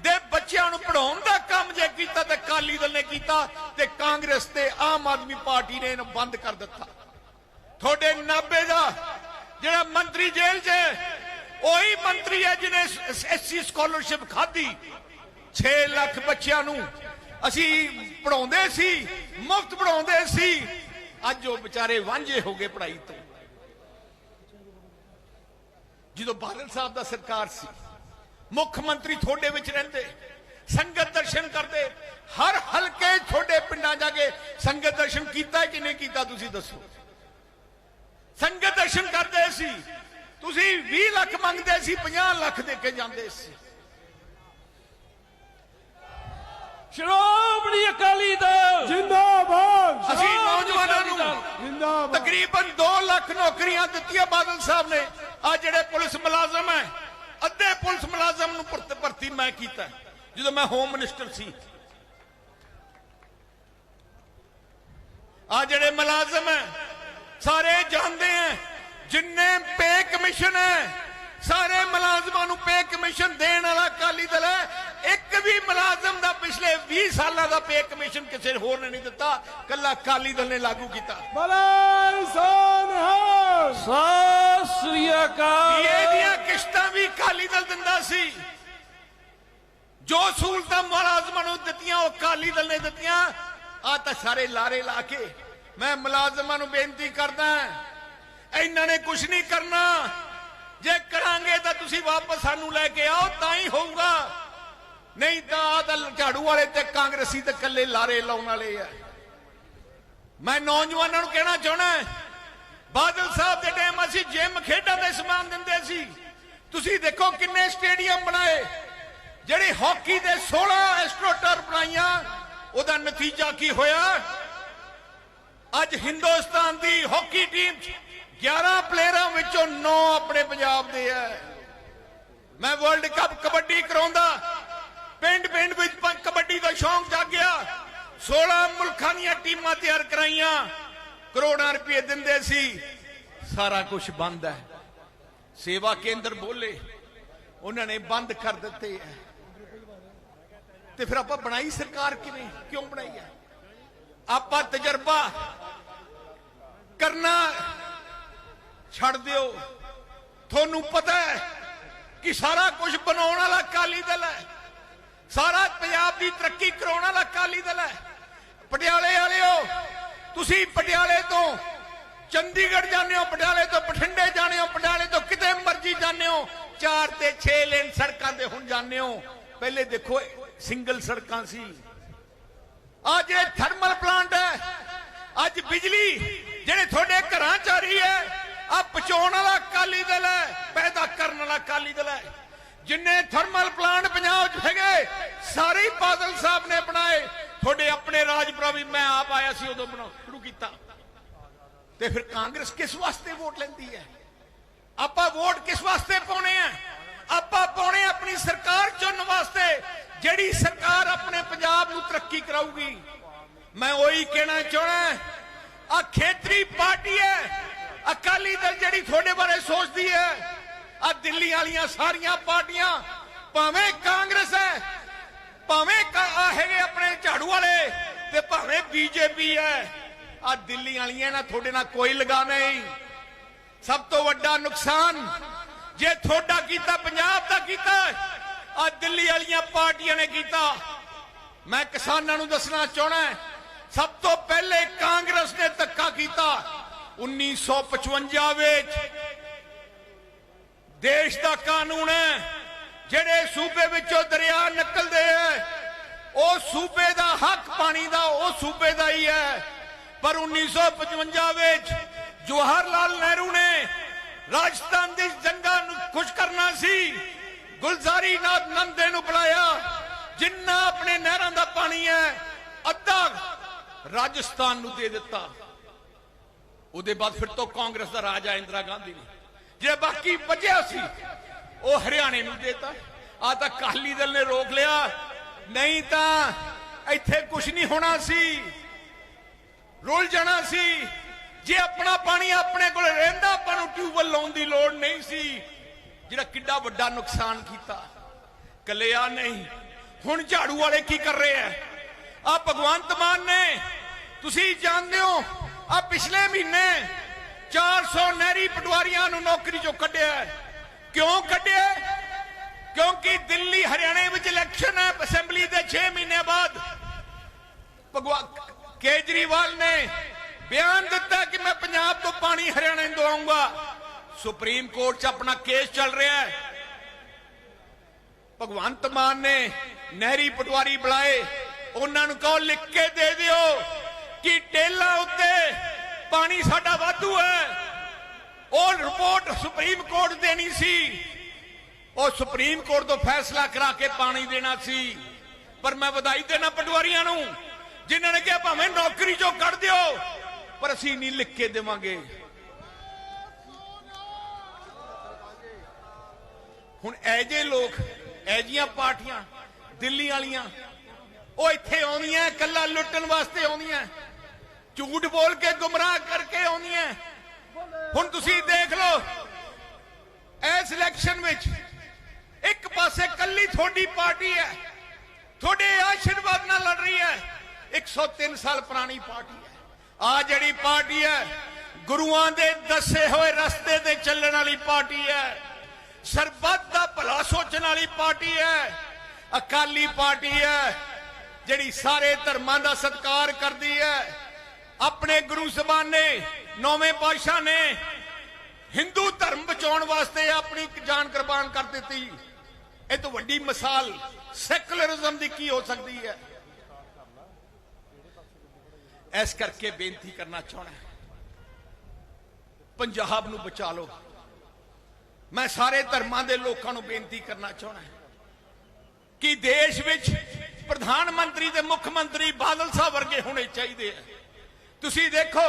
ਦੇ ਬੱਚਿਆਂ ਨੂੰ ਪੜਾਉਣ ਦਾ ਕੰਮ ਜੇ ਕੀਤਾ, ਤੇ ਕਾਲੀ ਦਲ ਨੇ ਕੀਤਾ, ਤੇ ਕਾਂਗਰਸ ਤੇ ਆਮ ਆਦਮੀ ਪਾਰਟੀ ਨੇ ਇਹਨੂੰ ਬੰਦ ਕਰ ਦਿੱਤਾ। ਤੁਹਾਡੇ ਨਾਬੇ ਦਾ ਜਿਹੜਾ ਮੰਤਰੀ ਜੇਲ੍ਹ 'ਚ ਉਹੀ ਮੰਤਰੀ ਹੈ ਜਿਹਨੇ ਐਸਸੀ ਸਕਾਲਰਸ਼ਿਪ ਖਾਧੀ। 6 ਲੱਖ ਬੱਚਿਆਂ ਨੂੰ ਅਸੀਂ ਪੜਾਉਂਦੇ ਸੀ, ਮੁਫਤ ਪੜਾਉਂਦੇ ਸੀ। ਅੱਜ ਉਹ ਵਿਚਾਰੇ ਵਾਂਝੇ ਹੋ ਗਏ ਪੜਾਈ ਤੋਂ। ਜਦੋਂ ਬਾਦਲ ਸਾਹਿਬ ਦਾ ਸਰਕਾਰ ਸੀ, ਮੁੱਖ ਮੰਤਰੀ ਤੁਹਾਡੇ ਵਿੱਚ ਰਹਿੰਦੇ, ਸੰਗਤ ਦਰਸ਼ਨ ਕਰਦੇ, ਹਰ ਹਲਕੇ ਤੁਹਾਡੇ ਪਿੰਡਾਂ ਜਾ ਕੇ ਸੰਗਤ ਦਰਸ਼ਨ ਕੀਤਾ ਕਿ ਨਹੀਂ ਕੀਤਾ ਤੁਸੀਂ ਦੱਸੋ? ਸੰਗਤ ਦਰਸ਼ਨ ਕਰਦੇ ਸੀ, ਤੁਸੀਂ 20 ਲੱਖ ਮੰਗਦੇ ਸੀ 50 ਲੱਖ ਦੇ ਕੇ ਜਾਂਦੇ ਸੀ। ਸ਼੍ਰੋਮਣੀ ਅਕਾਲੀ ਦਲ। ਜਿੰਦਾਬਾਦ। ਅਸੀਂ ਨੌਜਵਾਨਾਂ ਨੂੰ ਜਿੰਦਾਬਾਦ। ਤਕਰੀਬਨ 2 ਲੱਖ ਨੌਕਰੀਆਂ ਦਿੱਤੀਆਂ ਬਾਦਲ ਸਾਹਿਬ ਨੇ। ਆ ਜਿਹੜੇ ਪੁਲਿਸ ਮੁਲਾਜ਼ਮ ਹੈ ਅੱਧੇ ਪੁਲਿਸ ਮੁਲਾਜ਼ਮ ਨੂੰ ਭਰਤ- ਮੈਂ ਕੀਤਾ। ਜਦੋਂ ਮੈਂ ਹੋਮ ਮਿਨਿਸਟਰ ਸੀ। ਆ ਜਿਹੜੇ ਮੁਲਾਜ਼ਮ ਹੈ ਸਾਰੇ ਜਾਣਦੇ ਹੈ ਜਿੰਨੇ ਪੇ ਕਮਿਸ਼ਨ ਹੈ ਸਾਰੇ ਮੁਲਾਜ਼ਮਾਂ ਨੂੰ ਪੇ ਕਮਿਸ਼ਨ ਦੇਣ ਵਾਲਾ ਅਕਾਲੀ ਦਲ ਹੈ। ਇੱਕ ਵੀ ਮੁਲਾਜ਼ਮ ਦਾ ਪਿਛਲੇ 20 ਸਾਲਾਂ ਦਾ ਪੇ ਕਮਿਸ਼ਨ ਕਿਸੇ ਹੋਰ ਨੇ ਨਹੀਂ ਦਿੱਤਾ ਕੱਲਾ ਅਕਾਲੀ ਦਲ ਨੇ ਲਾਗੂ ਕੀਤਾ। ਬੋਲੇ ਸੋਨਿਹਾਲ ਸਤਿ ਸ੍ਰੀ ਅਕਾਲ। ਇਹ ਦੀਆਂ ਕਿਸ਼ਤਾਂ ਵੀ ਅਕਾਲੀ ਦਲ ਦਿੰਦਾ ਸੀ। ਜੋ ਸਹੂਲਤਾਂ ਮੁਲਾਜ਼ਮਾਂ ਨੂੰ ਦਿੱਤੀਆਂ ਉਹ ਅਕਾਲੀ ਦਲ ਨੇ ਦਿੱਤੀਆਂ। ਆ ਤਾਂ ਸਾਰੇ ਲਾਰੇ ਲਾ ਕੇ ਮੈਂ ਮੁਲਾਜ਼ਮਾਂ ਨੂੰ ਬੇਨਤੀ ਕਰਦਾ ਇਹਨਾਂ ਨੇ ਕੁਝ ਨਹੀਂ ਕਰਨਾ। ਜੇ ਕਰਾਂਗੇ ਤਾਂ ਤੁਸੀਂ ਵਾਪਸ ਸਾਨੂੰ ਲੈ ਕੇ ਆਓ ਤਾਂ ਹੀ ਹੋਊਗਾ ਨਹੀਂ ਤਾਂ ਆ ਤਾਂ ਝਾੜੂ ਵਾਲੇ ਤੇ ਕਾਂਗਰਸੀ ਤੇ ਇਕੱਲੇ ਲਾਰੇ ਲਾਉਣ ਵਾਲੇ ਆ। ਮੈਂ ਨੌਜਵਾਨਾਂ ਨੂੰ ਕਹਿਣਾ ਚਾਹਣਾ ਬਾਦਲ ਸਾਹਿਬ ਦੇ ਟਾਈਮ ਅਸੀਂ ਜਿਮ ਖੇਡਾਂ ਦੇ ਸਮਾਨ ਦਿੰਦੇ ਸੀ। ਤੁਸੀਂ ਦੇਖੋ ਕਿੰਨੇ ਸਟੇਡੀਅਮ ਬਣਾਏ। ਜਿਹੜੇ ਹਾਕੀ ਦੇ 16 ਐਸਟ੍ਰੋਟਰ ਬਣਾਈਆਂ, ਉਹਦਾ ਨਤੀਜਾ ਕੀ ਹੋਇਆ? ਅੱਜ ਹਿੰਦੁਸਤਾਨ ਦੀ ਹਾਕੀ ਟੀਮ 'ਚ 11 ਪਲੇਅਰਾਂ ਵਿੱਚੋਂ 9 ਆਪਣੇ ਪੰਜਾਬ ਦੇ ਆ। ਮੈਂ ਵਰਲਡ ਕੱਪ ਕਬੱਡੀ ਕਰਾਉਂਦਾ ਪਿੰਡ ਪਿੰਡ ਵਿੱਚ ਕਬੱਡੀ ਦਾ ਸ਼ੌਂਕ ਜਾਗਿਆ। 16 ਮੁਲਕਾਂ ਦੀਆਂ ਟੀਮਾਂ ਤਿਆਰ ਕਰਾਈਆਂ। ਕਰੋੜਾਂ ਰੁਪਏ ਦਿੰਦੇ ਸੀ। ਸਾਰਾ ਕੁਝ ਬੰਦ ਹੈ। ਸੇਵਾ ਕੇਂਦਰ ਬੋਲੇ। ਉਹਨਾਂ ਨੇ ਬੰਦ ਕਰ ਦਿੱਤੇ ਹੈ। ਤੇ ਫਿਰ ਆਪਾਂ ਬਣਾਈ ਸਰਕਾਰ ਕਿਵੇਂ? ਕਿਉਂ ਬਣਾਈ ਹੈ? ਆਪਾਂ ਤਜਰਬਾ ਕਰਨਾ ਛੱਡ ਦਿਓ। ਤੁਹਾਨੂੰ ਪਤਾ ਹੈ ਕਿ ਸਾਰਾ ਕੁਝ ਬਣਾਉਣ ਵਾਲਾ ਅਕਾਲੀ ਦਲ ਹੈ। ਸਾਰਾ ਪੰਜਾਬ ਦੀ ਤਰੱਕੀ ਕਰਾਉਣ ਵਾਲਾ ਅਕਾਲੀ ਦਲ ਹੈ। ਪਟਿਆਲੇ ਵਾਲਿਓ, ਤੁਸੀਂ ਪਟਿਆਲੇ ਤੋਂ ਚੰਡੀਗੜ੍ਹ ਜਾਂਦੇ ਹੋ, ਪਟਿਆਲੇ ਤੋਂ ਬਠਿੰਡੇ ਜਾਂਦੇ ਹੋ, ਪਟਿਆਲੇ ਤੋਂ ਕਿਤੇ ਮਰਜ਼ੀ ਜਾਂਦੇ ਹੋ, ਚਾਰ ਤੇ 6 ਲੇਨ ਸੜਕਾਂ ਤੇ ਹੁਣ ਜਾਂਦੇ ਹੋ। ਪਹਿਲੇ ਦੇਖੋ ਸਿੰਗਲ ਸੜਕਾਂ ਸੀ। ਆ ਜਿਹੜੇ ਥਰਮਲ ਪਲਾਂਟ ਹੈ। ਅੱਜ ਬਿਜਲੀ, ਜਿਹੜੇ ਤੁਹਾਡੇ ਘਰਾਂ ਚ ਆ ਰਹੀ ਹੈ ਆ ਪਹੁੰਚਾਉਣ ਵਾਲਾ ਅਕਾਲੀ ਦਲ ਹੈ, ਪੈਦਾ ਕਰਨ ਵਾਲਾ ਅਕਾਲੀ ਦਲ ਹੈ। ਜਿੰਨੇ ਥਰਮਲ ਪਲਾਂਟ ਪੰਜਾਬ 'ਚ ਹੈਗੇ, ਸਾਰੇ ਬਾਦਲ ਸਾਹਿਬ ਨੇ ਬਣਾਏ। ਤੁਹਾਡੇ ਆਪਣੇ ਰਾਜਪੁਰਾ ਵੀ ਮੈਂ ਆਪ ਆਇਆ ਸੀ ਉਦੋਂ ਬਣਾ ਸ਼ੁਰੂ ਕੀਤਾ। ਤੇ ਫਿਰ ਕਾਂਗਰਸ ਕਿਸ ਵਾਸਤੇ ਵੋਟ ਲੈਂਦੀ ਹੈ? ਆਪਾਂ ਵੋਟ ਕਿਸ ਵਾਸਤੇ ਪਾਉਣੇ ਆ? ਆਪਾਂ ਪਾਉਣੇ ਆਪਣੀ ਸਰਕਾਰ ਚੁਣਨ ਵਾਸਤੇ। ਜਿਹੜੀ ਸਰਕਾਰ ਆਪਣੇ ਪੰਜਾਬ ਨੂੰ ਤਰੱਕੀ ਕਰਾਊਗੀ। ਮੈਂ ਉਹੀ ਕਹਿਣਾ ਚਾਹਣਾ ਆ ਖੇਤਰੀ ਪਾਰਟੀ ਹੈ। ਅਕਾਲੀ ਦਲ ਜਿਹੜੀ ਤੁਹਾਡੇ ਬਾਰੇ ਸੋਚਦੀ ਹੈ ਆ ਦਿੱਲੀ ਵਾਲੀਆਂ ਸਾਰੀਆਂ ਪਾਰਟੀਆਂ, ਭਾਵੇਂ ਕਾਂਗਰਸ ਹੈ, ਭਾਵੇਂ ਹੈਗੇ ਆਪਣੇ ਝਾੜੂ ਵਾਲੇ ਤੇ ਭਾਵੇਂ ਬੀਜੇਪੀ ਹੈ, ਆ ਦਿੱਲੀ ਵਾਲੀਆਂ ਨਾਲ ਤੁਹਾਡੇ ਨਾਲ ਕੋਈ ਲਗਾ ਨਹੀਂ। ਸਭ ਤੋਂ ਵੱਡਾ ਨੁਕਸਾਨ ਜੇ ਤੁਹਾਡਾ ਕੀਤਾ, ਪੰਜਾਬ ਦਾ ਕੀਤਾ, ਆ ਦਿੱਲੀ ਵਾਲੀਆਂ ਪਾਰਟੀਆਂ ਨੇ ਕੀਤਾ। ਮੈਂ ਕਿਸਾਨਾਂ ਨੂੰ ਦੱਸਣਾ ਚਾਹਣਾ ਸਭ ਤੋਂ ਪਹਿਲੇ ਕਾਂਗਰਸ ਨੇ ਧੱਕਾ ਕੀਤਾ 1955 ਵਿੱਚ। ਦੇਸ਼ ਦਾ ਕਾਨੂੰਨ ਹੈ। ਜਿਹੜੇ ਸੂਬੇ ਵਿੱਚੋਂ ਦਰਿਆ ਨਿਕਲਦੇ ਐ ਉਹ ਸੂਬੇ ਦਾ ਹੱਕ ਪਾਣੀ ਦਾ, ਉਹ ਸੂਬੇ ਦਾ ਹੀ ਹੈ। ਪਰ 1955 ਵਿੱਚ ਜਵਾਹਰ ਲਾਲ ਨਹਿਰੂ ਨੇ ਰਾਜਸਥਾਨ ਦੀ ਜੰਗਾਂ ਨੂੰ ਖੁਸ਼ ਕਰਨਾ ਸੀ। ਗੁਲਜ਼ਾਰੀ ਨਾਥ ਨੰਦੇ ਨੂੰ ਬੁਲਾਇਆ, ਜਿੰਨਾ ਆਪਣੇ ਨਹਿਰਾਂ ਦਾ ਪਾਣੀ ਹੈ, ਅੱਧਾ ਰਾਜਸਥਾਨ ਨੂੰ ਦੇ ਦਿੱਤਾ। ਉਹਦੇ ਬਾਅਦ ਫਿਰ ਤੋਂ ਕਾਂਗਰਸ ਦਾ ਰਾਜ ਆ ਇੰਦਰਾ ਗਾਂਧੀ ਨੇ। ਜੇ ਬਾਕੀ ਬਚਿਆ ਸੀ, ਉਹ ਹਰਿਆਣੇ ਨੂੰ ਦੇਤਾ। ਆ ਤਾਂ ਕਾਲੀ ਦਲ ਨੇ ਰੋਕ ਲਿਆ। ਨਹੀਂ ਤਾਂ ਇੱਥੇ ਕੁਝ ਨਹੀਂ ਹੋਣਾ ਸੀ। ਰੁੱਲ ਜਾਣਾ ਸੀ। ਜੇ ਆਪਣਾ ਪਾਣੀ ਆਪਣੇ ਕੋਲ ਰਹਿੰਦਾ, ਆਪਾਂ ਨੂੰ ਟਿਊਬਵੈਲ ਲਾਉਣ ਦੀ ਲੋੜ ਨਹੀਂ ਸੀ। ਜਿਹੜਾ ਕਿੱਡਾ ਵੱਡਾ ਨੁਕਸਾਨ ਕੀਤਾ। ਕੱਲਿਆ ਨਹੀਂ। ਹੁਣ ਝਾੜੂ ਵਾਲੇ ਕੀ ਕਰ ਰਹੇ ਆ? ਆ ਭਗਵੰਤ ਮਾਨ ਨੇ। ਤੁਸੀਂ ਜਾਣਦੇ ਹੋ, ਆ ਪਿਛਲੇ ਮਹੀਨੇ 400 ਨਹਿਰੀ ਪਟਵਾਰੀਆਂ ਨੂੰ ਨੌਕਰੀ ਚੋਂ ਕੱਢਿਆ ਕਿਉਂ ਕੱਢਿਆ ਕਿਉਂਕਿ ਦਿੱਲੀ, ਹਰਿਆਣੇ ਵਿੱਚ ਇਲੈਕਸ਼ਨ ਹੈ ਅਸੈਂਬਲੀ ਦੇ 6 ਮਹੀਨੇ ਬਾਅਦ। ਭਗਵਾ, ਕੇਜਰੀਵਾਲ ਨੇ ਬਿਆਨ ਦਿੱਤਾ ਕਿ ਮੈਂ ਪੰਜਾਬ ਤੋਂ ਪਾਣੀ ਹਰਿਆਣੇ ਨੂੰ ਦਵਾਉਂਗਾ ਸੁਪਰੀਮ ਕੋਰਟ 'ਚ ਆਪਣਾ ਕੇਸ ਚੱਲ ਰਿਹਾ ਹੈ। ਭਗਵੰਤ ਮਾਨ ਨੇ ਨਹਿਰੀ ਪਟਵਾਰੀ ਬੁਲਾਏ। ਉਹਨਾਂ ਨੂੰ ਕਹੋ, ਲਿਖ ਕੇ ਦੇ ਦਿਓ ਕਿ ਟੇਲਾ ਉੱਤੇ ਪਾਣੀ ਸਾਡਾ ਵਾਧੂ ਹੈ। ਉਹ ਰਿਪੋਰਟ ਸੁਪਰੀਮ ਕੋਰਟ ਦੇਣੀ ਸੀ। ਉਹ ਸੁਪਰੀਮ ਕੋਰਟ ਤੋਂ ਫੈਸਲਾ ਕਰਾ ਕੇ ਪਾਣੀ ਦੇਣਾ ਸੀ। ਪਰ ਮੈਂ ਵਧਾਈ ਦੇਣਾ ਪਟਵਾਰੀਆਂ ਨੂੰ, ਜਿਨ੍ਹਾਂ ਨੇ ਕਿਹਾ ਭਾਵੇਂ ਨੌਕਰੀ ਚੋਂ ਕੱਢ ਦਿਓ, ਪਰ ਅਸੀਂ ਨਹੀਂ ਲਿਖ ਕੇ ਦੇਵਾਂਗੇ। ਹੁਣ ਐਜੇ ਲੋਕ ਐਜੀਆਂ ਪਾਰਟੀਆਂ, ਦਿੱਲੀ ਵਾਲੀਆਂ, ਉਹ ਇੱਥੇ ਆਉਂਦੀਆਂ ਕੱਲਾ ਲੁੱਟਣ ਵਾਸਤੇ ਆਉਂਦੀਆਂ। ਝੂਠ ਬੋਲ ਕੇ ਗੁੰਮਰਾਹ ਕਰਕੇ ਆਉਂਦੀਆਂ ਹੁਣ ਤੁਸੀਂ ਦੇਖ ਲਓ, ਇਸ ਇਲੈਕਸ਼ਨ ਵਿੱਚ ਇੱਕ ਪਾਸੇ ਕੱਲੀ ਤੁਹਾਡੀ ਪਾਰਟੀ ਹੈ 103 ਸਾਲ ਪੁਰਾਣੀ ਪਾਰਟੀ ਹੈ ਆ ਜਿਹੜੀ ਪਾਰਟੀ ਹੈ ਗੁਰੂਆਂ ਦੇ ਦੱਸੇ ਹੋਏ ਰਸਤੇ ਤੇ ਚੱਲਣ ਵਾਲੀ ਪਾਰਟੀ ਹੈ ਸਰਬੱਤ ਦਾ ਭਲਾ ਸੋਚਣ ਵਾਲੀ ਪਾਰਟੀ ਹੈ ਅਕਾਲੀ ਪਾਰਟੀ ਹੈ ਜਿਹੜੀ ਸਾਰੇ ਧਰਮਾਂ ਦਾ ਸਤਿਕਾਰ ਕਰਦੀ ਹੈ ਆਪਣੇ ਗੁਰੂ ਸਾਹਿਬਾਨ ਨੇ ਨੌਵੇਂ ਪਾਤਸ਼ਾਹ ਨੇ ਹਿੰਦੂ ਧਰਮ ਬਚਾਉਣ ਵਾਸਤੇ ਆਪਣੀ ਜਾਨ ਕੁਰਬਾਨ ਕਰ ਦਿੱਤੀ। ਇਹ ਤੋਂ ਵੱਡੀ ਮਿਸਾਲ ਸੈਕੂਲਰਿਜ਼ਮ ਦੀ ਕੀ ਹੋ ਸਕਦੀ ਹੈ? ਇਸ ਕਰਕੇ ਬੇਨਤੀ ਕਰਨਾ ਚਾਹਣਾ ਪੰਜਾਬ ਨੂੰ ਬਚਾ ਲਓ। ਮੈਂ ਸਾਰੇ ਧਰਮਾਂ ਦੇ ਲੋਕਾਂ ਨੂੰ ਬੇਨਤੀ ਕਰਨਾ ਚਾਹਣਾ ਕਿ ਦੇਸ਼ ਵਿੱਚ ਪ੍ਰਧਾਨ ਮੰਤਰੀ ਤੇ ਮੁੱਖ ਮੰਤਰੀ ਬਾਦਲ ਸਾਹਿਬ ਵਰਗੇ ਹੋਣੇ ਚਾਹੀਦੇ ਆ। ਤੁਸੀਂ ਦੇਖੋ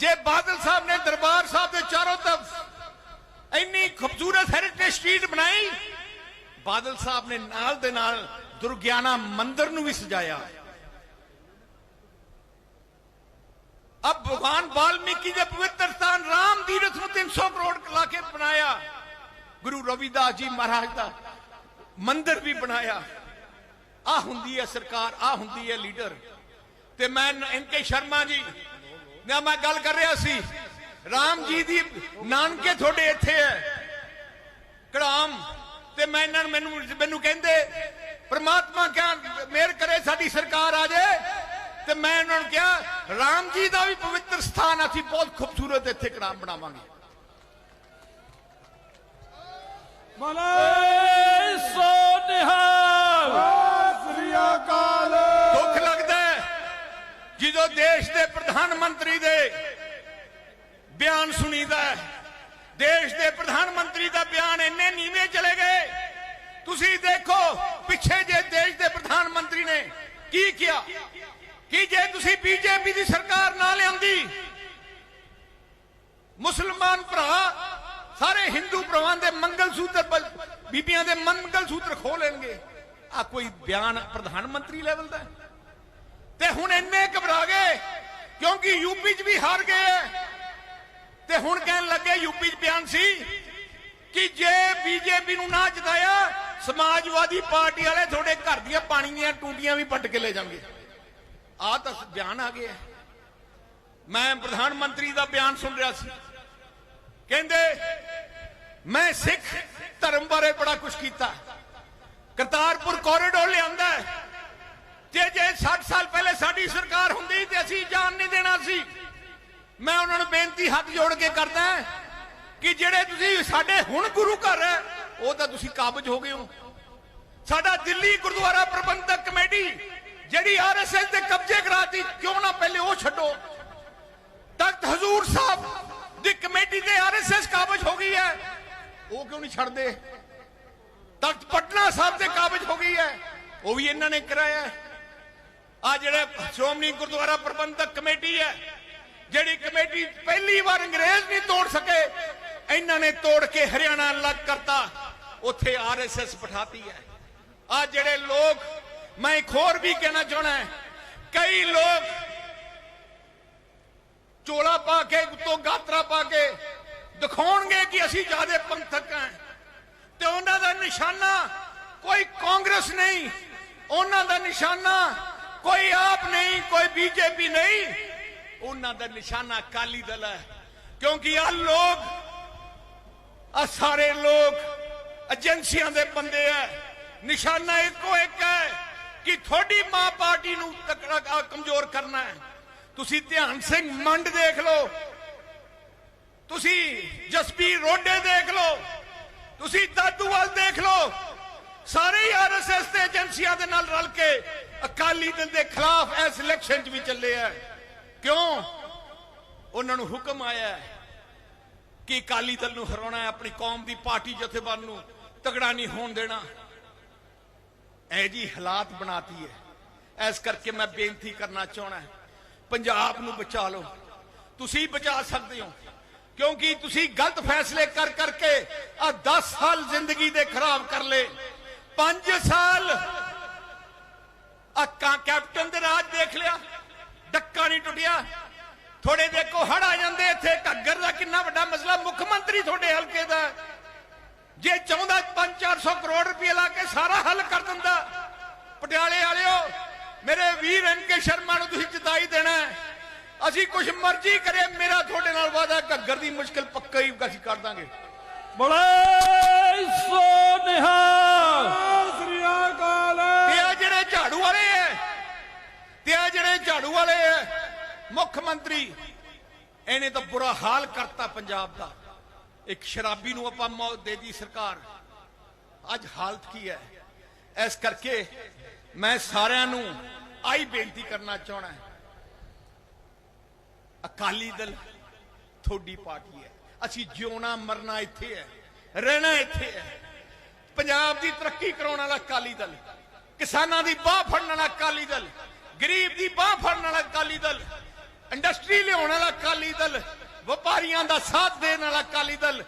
ਜੇ ਬਾਦਲ ਸਾਹਿਬ ਨੇ ਦਰਬਾਰ ਸਾਹਿਬ ਦੇ ਚਾਰੋਂ ਤਰਫ ਇੰਨੀ ਖੂਬਸੂਰਤ ਹੈਰੀਟੇਜ ਸਟਰੀਟ ਬਣਾਈ ਬਾਦਲ ਸਾਹਿਬ ਨੇ ਨਾਲ ਦੇ ਨਾਲ ਦੁਰਗਿਆਨਾ ਮੰਦਿਰ ਨੂੰ ਵੀ ਸਜਾਇਆ अब भगवान वाल्मीकि ने पवित्र स्थान राम तीर्थ ਨੂੰ 300 ਕਰੋੜ ਲਾ ਕੇ ਬਣਾਇਆ ਗੁਰੂ ਰਵਿਦਾਸ ਜੀ ਮਹਾਰਾਜ ਦਾ ਮੰਦਿਰ ਵੀ ਬਣਾਇਆ ਆ ਹੁੰਦੀ ਹੈ ਸਰਕਾਰ ਆ ਹੁੰਦੀ ਹੈ ਲੀਡਰ ਤੇ ਮੈਂ ਇਨਕੇ ਸ਼ਰਮਾ ਜੀ। ਨਾ ਮੈਂ ਗੱਲ ਕਰ ਰਿਹਾ ਸੀ, ਰਾਮ ਜੀ ਦੀ ਨਾਨਕੇ ਤੁਹਾਡੇ ਇੱਥੇ ਹੈ। ਕੜਾਮ, ਤੇ ਮੈਂ ਇਹਨਾਂ ਮੈਨੂੰ ਮੈਨੂੰ ਕਹਿੰਦੇ, ਪ੍ਰਮਾਤਮਾ ਕਿਆ ਮਿਹਰ ਕਰੇ, ਸਾਡੀ ਸਰਕਾਰ ਆ ਜਾਏ। ਤੇ ਮੈਂ ਇਹਨਾਂ ਨੂੰ ਕਿਹਾ, ਰਾਮ ਜੀ ਦਾ ਵੀ ਪਵਿੱਤਰ ਸਥਾਨ ਅਸੀਂ ਬਹੁਤ ਖੂਬਸੂਰਤ ਇੱਥੇ ਕੜਾਮ ਬਣਾਵਾਂਗੇ। ਬੋਲੇ ਸੋ ਨਿਹਾਲ ਸ੍ਰੀ ਅਕਾਲ ਦੁੱਖ ਲੱਗਦਾ ਹੈ ਜਦੋਂ ਦੇਸ਼ ਦੇ ਪ੍ਰਧਾਨ ਮੰਤਰੀ ਦੇ ਬਿਆਨ ਸੁਣੀਦਾ ਹੈ, ਦੇਸ਼ ਦੇ ਪ੍ਰਧਾਨ ਮੰਤਰੀ ਦਾ ਬਿਆਨ ਇੰਨੇ ਨੀਵੇਂ ਚਲੇ ਗਏ। ਤੁਸੀਂ ਦੇਖੋ, ਪਿੱਛੇ ਜੇ ਦੇਸ਼ ਦੇ ਪ੍ਰਧਾਨ ਮੰਤਰੀ ਨੇ ਕੀ ਕਿਹਾ? ਕਿ ਜੇ ਤੁਸੀਂ ਬੀਜੇਪੀ ਦੀ ਸਰਕਾਰ ਨਾ ਲਿਆਂਦੀ? ਮੁਸਲਮਾਨ ਭਰਾ, ਸਾਰੇ ਹਿੰਦੂ ਭਰਾਵਾਂ ਦੇ ਮੰਗਲ ਸੂਤਰ ਬੀਬੀਆਂ ਦੇ ਮੰਗਲ ਸੂਤਰ ਖੋ ਲੈਣਗੇ। ਆ ਕੋਈ ਬਿਆਨ ਪ੍ਰਧਾਨ ਮੰਤਰੀ ਲੈਵਲ ਦਾ ਹੈ? ਤੇ ਹੁਣ ਇੰਨੇ ਘਬਰਾ ਗਏ, ਕਿਉਂਕਿ ਯੂਪੀ 'ਚ ਵੀ ਹਾਰ ਗਏ ਹੈ। ਤੇ ਹੁਣ ਕਹਿਣ ਲੱਗੇ ਯੂਪੀ 'ਚ ਬਿਆਨ ਸੀ ਕਿ ਜੇ ਬੀਜੇਪੀ ਨੂੰ ਨਾ ਜਿਤਾਇਆ, ਸਮਾਜਵਾਦੀ ਪਾਰਟੀ ਵਾਲੇ ਤੁਹਾਡੇ ਘਰ ਦੀਆਂ ਪਾਣੀ ਦੀਆਂ ਟੂਟੀਆਂ ਵੀ ਪੱਟ ਕੇ ਲੈ ਜਾਣਗੇ ਆ ਤਾਂ ਬਿਆਨ ਆ ਗਿਆ ਮੈਂ ਪ੍ਰਧਾਨ ਮੰਤਰੀ ਦਾ ਬਿਆਨ ਸੁਣ ਰਿਹਾ ਸੀ ਕਹਿੰਦੇ, ਮੈਂ ਸਿੱਖ ਧਰਮ ਬਾਰੇ ਬੜਾ ਕੁਝ ਕੀਤਾ ਕਰਤਾਰਪੁਰ ਕੋਰੀਡੋਰ ਲਿਆਂਦਾ ਹੈ। ਜੇ ਜੇ 60 ਸਾਲ ਪਹਿਲੇ ਸਾਡੀ ਸਰਕਾਰ ਹੁੰਦੀ ਤੇ ਅਸੀਂ ਜਾਣ ਨਹੀਂ ਦੇਣਾ ਸੀ। ਮੈਂ ਉਹਨਾਂ ਨੂੰ ਬੇਨਤੀ ਹੱਥ ਜੋੜ ਕੇ ਕਰਦਾ ਕਿ ਜਿਹੜੇ ਤੁਸੀਂ ਸਾਡੇ ਹੁਣ ਗੁਰੂ ਘਰ ਹੈ, ਉਹ ਤਾਂ ਤੁਸੀਂ ਕਾਬਜ ਹੋ ਗਏ ਹੋ। ਸਾਡਾ ਦਿੱਲੀ ਗੁਰਦੁਆਰਾ ਪ੍ਰਬੰਧਕ ਕਮੇਟੀ ਜਿਹੜੀ ਆਰਐਸਐਸ ਦੇ ਕਬਜ਼ੇ ਕਰਾਤੀ, ਕਿਉਂ ਨਾ ਪਹਿਲੇ ਉਹ ਛੱਡੋ। ਤਖਤ ਹਜ਼ੂਰ ਸਾਹਿਬ ਦੀ ਕਮੇਟੀ ਤੇ ਆਰਐਸਐਸ ਕਾਬਜ ਹੋ ਗਈ ਹੈ, ਉਹ ਕਿਉਂ ਨਹੀਂ ਛੱਡਦੇ? ਤਖਤ ਪਟਨਾ ਸਾਹਿਬ ਤੇ ਕਾਬਜ ਹੋ ਗਈ ਹੈ, ਉਹ ਵੀ ਇਹਨਾਂ ਨੇ ਕਰਾਇਆ ਆ ਜਿਹੜੇ ਸ਼੍ਰੋਮਣੀ ਗੁਰਦੁਆਰਾ ਪ੍ਰਬੰਧਕ ਕਮੇਟੀ ਹੈ, ਜਿਹੜੀ ਕਮੇਟੀ ਪਹਿਲੀ ਵਾਰ ਅੰਗਰੇਜ਼ ਨਹੀਂ ਤੋੜ ਸਕੇ, ਇਹਨਾਂ ਨੇ ਤੋੜ ਕੇ ਹਰਿਆਣਾ ਅਲੱਗ ਕਰਤਾ, ਉੱਥੇ ਆਰਐਸਐਸ ਬਿਠਾਤੀ ਹੈ। ਆ ਜਿਹੜੇ ਲੋਕ, ਮੈਂ ਇੱਕ ਹੋਰ ਵੀ ਕਹਿਣਾ ਚਾਹਣਾ ਕਈ ਲੋਕ ਚੋਲਾ ਪਾ ਕੇ, ਉੱਤੋਂ ਗਾਤਰਾ ਪਾ ਕੇ ਦਿਖਾਉਣਗੇ ਕਿ ਅਸੀਂ ਜਿਆਦੇ ਪੰਥਕ ਹਾਂ। ਤੇ ਉਹਨਾਂ ਦਾ ਨਿਸ਼ਾਨਾ ਕੋਈ ਕਾਂਗਰਸ ਨਹੀਂ, ਉਹਨਾਂ ਦਾ ਨਿਸ਼ਾਨਾ ਕੋਈ ਆਪ ਨਹੀਂ, ਕੋਈ ਬੀਜੇਪੀ ਨਹੀਂ। ਉਹਨਾਂ ਦਾ ਨਿਸ਼ਾਨਾ ਅਕਾਲੀ ਦਲ ਹੈ। ਕਿਉਂਕਿ ਆ ਲੋਕ ਆ ਸਾਰੇ ਲੋਕ ਏਜੰਸੀਆਂ ਦੇ ਬੰਦੇ ਐ। ਨਿਸ਼ਾਨਾ ਇੱਕੋ ਇੱਕ ਹੈ ਕਿ ਤੁਹਾਡੀ ਮਾਂ ਪਾਰਟੀ ਨੂੰ ਤਕੜਾ ਕਮਜ਼ੋਰ ਕਰਨਾ ਹੈ। ਤੁਸੀਂ ਧਿਆਨ ਸਿੰਘ ਮੰਡ ਦੇਖ ਲਓ। ਤੁਸੀਂ ਜਸਪੀਰ ਰੋਡੇ ਦੇਖ ਲਓ। ਤੁਸੀਂ ਦਾਦੂਵਾਲ ਦੇਖ ਲਓ। ਸਾਰੇ ਆਰਐਸਐਸ ਤੇ ਏਜੰਸੀਆਂ ਦੇ ਨਾਲ ਰਲ ਕੇ ਅਕਾਲੀ ਦਲ ਦੇ ਖਿਲਾਫ ਇਸ ਇਲੈਕਸ਼ਨ 'ਚ ਵੀ ਚੱਲੇ ਆ। ਕਿਉਂ? ਉਹਨਾਂ ਨੂੰ ਹੁਕਮ ਆਇਆ ਕਿ ਅਕਾਲੀ ਦਲ ਨੂੰ ਹਰਾਉਣਾ ਹੈ, ਆਪਣੀ ਕੌਮ ਦੀ ਪਾਰਟੀ ਜਥੇਬੰਦ ਨੂੰ ਤਗੜਾ ਨਹੀਂ ਹੋਣ ਦੇਣਾ। ਐ ਜੀ ਹਾਲਾਤ ਬਣਾਤੀ ਹੈ। ਇਸ ਕਰਕੇ ਮੈਂ ਬੇਨਤੀ ਕਰਨਾ ਚਾਹਣਾ ਪੰਜਾਬ ਨੂੰ ਬਚਾ ਲਓ। ਤੁਸੀਂ ਬਚਾ ਸਕਦੇ ਹੋ, ਕਿਉਂਕਿ ਤੁਸੀਂ ਗਲਤ ਫੈਸਲੇ ਕਰ ਕਰਕੇ ਆ 10 ਸਾਲ ਜ਼ਿੰਦਗੀ ਦੇ ਖਰਾਬ ਕਰ ਲਏ। 5 ਸਾਲ ਆ ਕੈਪਟਨ ਦੇ ਰਾਜ ਦੇਖ ਲਿਆ, ਡੱਕਾ ਨਹੀਂ ਟੁੱਟਿਆ। ਥੋੜੇ ਦੇਖੋ ਹੜ ਆ ਜਾਂਦੇ ਇੱਥੇ, ਘੱਗਰ ਦਾ ਕਿੰਨਾ ਵੱਡਾ ਮਸਲਾ, ਮੁੱਖ ਮੰਤਰੀ ਤੁਹਾਡੇ ਹਲਕੇ ਦਾ। ਜੇ ਚਾਹੁੰਦਾ 5-400 ਕਰੋੜ ਰੁਪਏ ਲਾ ਕੇ ਸਾਰਾ ਹੱਲ ਕਰ ਦਿੰਦਾ, ਪਟਿਆਲੇ ਵਾਲਿਓ, ਮੇਰੇ ਵੀਰ ਐਨ ਕੇ ਸ਼ਰਮਾ ਨੂੰ ਤੁਸੀਂ ਜਿਤਾਈ ਦੇਣਾ ਅਸੀਂ ਕੁਝ ਮਰਜ਼ੀ ਕਰੇ ਮੇਰਾ ਤੁਹਾਡੇ ਨਾਲ ਵਾਦਾ ਘੱਗਰ ਦੀ ਮੁਸ਼ਕਲ ਪੱਕਾ ਹੀ ਅਸੀਂ ਕਰ ਦਾਂਗੇ। ਬੋਲੇ ਸੋ ਇਹਨੇ ਤਾਂ ਬੁਰਾ ਹਾਲ ਕਰਤਾ ਪੰਜਾਬ ਦਾ। ਇੱਕ ਸ਼ਰਾਬੀ ਨੂੰ ਆਪਾਂ ਮੌਤ ਦੇ ਦੀ ਸਰਕਾਰ। ਅੱਜ ਹਾਲਤ ਕੀ ਹੈ? ਇਸ ਕਰਕੇ ਮੈਂ ਸਾਰਿਆਂ ਨੂੰ ਆਈ ਬੇਨਤੀ ਕਰਨਾ ਚਾਹਣਾ ਅਕਾਲੀ ਦਲ ਤੁਹਾਡੀ ਪਾਰਟੀ ਹੈ। ਅਸੀਂ ਜਿਉਣਾ ਮਰਨਾ ਇੱਥੇ ਹੈ। ਰਹਿਣਾ ਇੱਥੇ ਹੈ। ਪੰਜਾਬ ਦੀ ਤਰੱਕੀ ਕਰਾਉਣ ਵਾਲਾ ਅਕਾਲੀ ਦਲ, ਕਿਸਾਨਾਂ ਦੀ ਬਾਹ ਫੜਨ ਵਾਲਾ ਅਕਾਲੀ ਦਲ, ਗਰੀਬ ਦੀ ਬਾਹ ਫੜਨ ਵਾਲਾ ਅਕਾਲੀ ਦਲ ਇੰਡਸਟਰੀ ਲਿਆਉਣ ਵਾਲਾ ਅਕਾਲੀ ਦਲ, ਵਪਾਰੀਆਂ ਦਾ ਸਾਥ ਦੇਣ ਵਾਲਾ ਅਕਾਲੀ ਦਲ,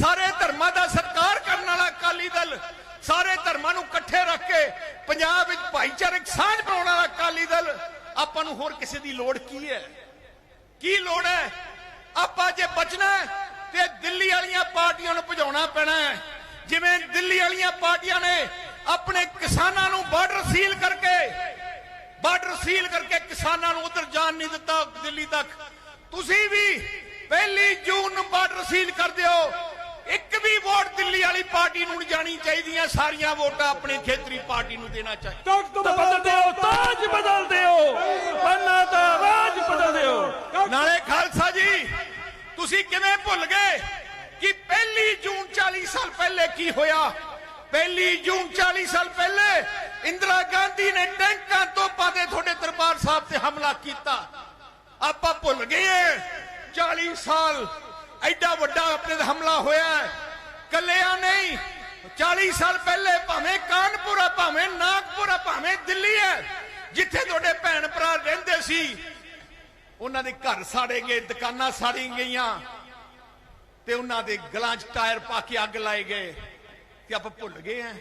ਸਾਰੇ ਧਰਮਾਂ ਦਾ ਸਤਿਕਾਰ ਕਰਨ ਵਾਲਾ ਅਕਾਲੀ ਦਲ, ਸਾਰੇ ਧਰਮਾਂ ਨੂੰ ਇਕੱਠੇ ਰੱਖ ਕੇ ਪੰਜਾਬ ਵਿੱਚ ਭਾਈਚਾਰਕ ਸਾਂਝ ਬਣਾਉਣ ਵਾਲਾ ਅਕਾਲੀ ਦਲ, ਆਪਾਂ ਨੂੰ ਹੋਰ ਕਿਸੇ ਦੀ ਲੋੜ ਕੀ ਹੈ? ਕੀ ਲੋੜ ਹੈ? ਆਪਾਂ ਜੇ ਬਚਣਾ ਤੇ ਦਿੱਲੀ ਵਾਲੀਆਂ ਪਾਰਟੀਆਂ ਨੂੰ ਭਜਾਉਣਾ ਪੈਣਾ ਹੈ। ਜਿਵੇਂ ਦਿੱਲੀ ਵਾਲੀਆਂ ਪਾਰਟੀਆਂ ਨੇ ਆਪਣੇ ਕਿਸਾਨਾਂ ਨੂੰ ਬਾਰਡਰ ਸੀਲ ਕਰਕੇ ਬਾਰਡਰ ਸੀਲ ਕਰਕੇ ਕਿਸਾਨਾਂ ਨੂੰ ਉਧਰ ਜਾਣ ਨਹੀਂ ਦਿੱਤਾ ਦਿੱਲੀ ਤੱਕ। ਤੁਸੀਂ ਵੀ ਪਹਿਲੀ ਜੂਨ ਨੂੰ ਬਾਰਡਰ ਸੀਲ ਕਰ ਦਿਓ। ਇੱਕ ਵੀ ਵੋਟ ਦਿੱਲੀ ਵਾਲੀ ਪਾਰਟੀ ਨੂੰ ਨਹੀਂ ਜਾਣੀ ਚਾਹੀਦੀਆਂ ਸਾਰੀਆਂ ਵੋਟਾਂ ਆਪਣੀ ਖੇਤਰੀ ਪਾਰਟੀ ਨੂੰ ਦੇਣਾ ਚਾਹੀਦਾ। ਤਖਤ ਬਦਲ ਦਿਓ ਤਾਜ ਬਦਲ ਦਿਓ। ਪੰਨਾ ਦਾ ਰਾਜ ਬਦਲ ਦਿਓ। ਨਾਲੇ ਖਾਲਸਾ ਜੀ ਤੁਸੀਂ ਕਿਵੇਂ ਭੁੱਲ ਗਏ ਕਿ ਪਹਿਲੀ ਜੂਨ 40 ਸਾਲ ਪਹਿਲੇ ਕੀ ਹੋਇਆ? ਪਹਿਲੀ ਜੂਨ 40 ਸਾਲ ਪਹਿਲੇ ਇੰਦਰਾ ਗਾਂਧੀ ਨੇ ਟੈਂਕਾਂ ਤੋਂ ਦੇ ਤੁਹਾਡੇ ਦਰਬਾਰ ਸਾਹਿਬ ਤੇ ਹਮਲਾ ਕੀਤਾ ਆਪਾਂ ਭੁੱਲ ਗਏ ਹਾਂ। 40 ਸਾਲ ਐਡਾ ਵੱਡਾ ਆਪਣੇ ਤੇ ਹਮਲਾ ਹੋਇਆ ਹੈ। ਨਹੀਂ 40 ਸਾਲ ਪਹਿਲੇ ਭਾਵੇਂ ਕਾਨਪੁਰ ਭਾਵੇਂ ਨਾਗਪੁਰ ਭਾਵੇਂ ਦਿੱਲੀ ਹੈ, ਜਿੱਥੇ ਤੁਹਾਡੇ ਭੈਣ ਭਰਾ ਰਹਿੰਦੇ ਸੀ, ਉਹਨਾਂ ਦੇ ਘਰ ਸਾੜੇ ਗਏ, ਦੁਕਾਨਾਂ ਸਾੜੀਆਂ ਗਈਆਂ ਤੇ ਉਹਨਾਂ ਦੇ ਗਲਾਂ 'ਚ ਟਾਇਰ ਪਾ ਕੇ ਅੱਗ ਲਾਏ ਗਏ ਤੇ ਆਪਾਂ ਭੁੱਲ ਗਏ ਆ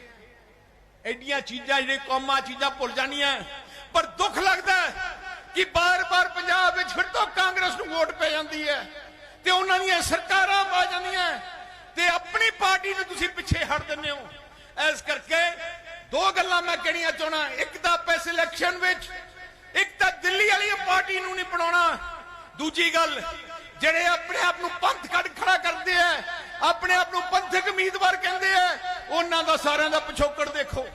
ਐਡੀਆਂ ਚੀਜ਼ਾਂ ਜਿਹੜੇ ਕੌਮਾਂ ਚੀਜ਼ਾਂ ਭੁੱਲ ਜਾਣੀਆਂ। ਪਰ ਦੁੱਖ ਲੱਗਦਾ ਕਿ ਬਾਰ-ਬਾਰ ਪੰਜਾਬ ਵਿੱਚ ਫਿਰ ਤੋਂ ਕਾਂਗਰਸ ਨੂੰ ਵੋਟ ਪੈ ਜਾਂਦੀ ਹੈ ਤੇ ਉਹਨਾਂ ਦੀਆਂ ਸਰਕਾਰਾਂ ਆ ਜਾਂਦੀਆਂ ਤੇ ਆਪਣੀ ਪਾਰਟੀ ਨੂੰ ਤੁਸੀਂ ਪਿੱਛੇ ਹਟ ਦਿੰਦੇ ਹੋ। ਇਸ ਕਰਕੇ ਦੋ ਗੱਲਾਂ ਮੈਂ ਕਹਿਣੀਆਂ ਚਾਹਣਾ ਇੱਕ ਤਾਂ ਆਪਾਂ ਇਲੈਕਸ਼ਨ ਵਿੱਚ, ਇੱਕ ਤਾਂ ਦਿੱਲੀ ਵਾਲੀ ਪਾਰਟੀ ਨੂੰ ਨਹੀਂ ਬਣਾਉਣਾ। ਦੂਜੀ ਗੱਲ, ਜਿਹੜੇ ਆਪਣੇ ਆਪ ਨੂੰ ਪੰਥ ਕੱਢ ਖੜਾ ਕਰਦੇ ਆ ਆਪਣੇ ਆਪ ਨੂੰ ਪੰਥਕ ਉਮੀਦਵਾਰ ਕਹਿੰਦੇ ਆ ਉਹਨਾਂ ਦਾ ਸਾਰਿਆਂ ਦਾ ਪਿਛੋਕੜ ਦੇਖੋ।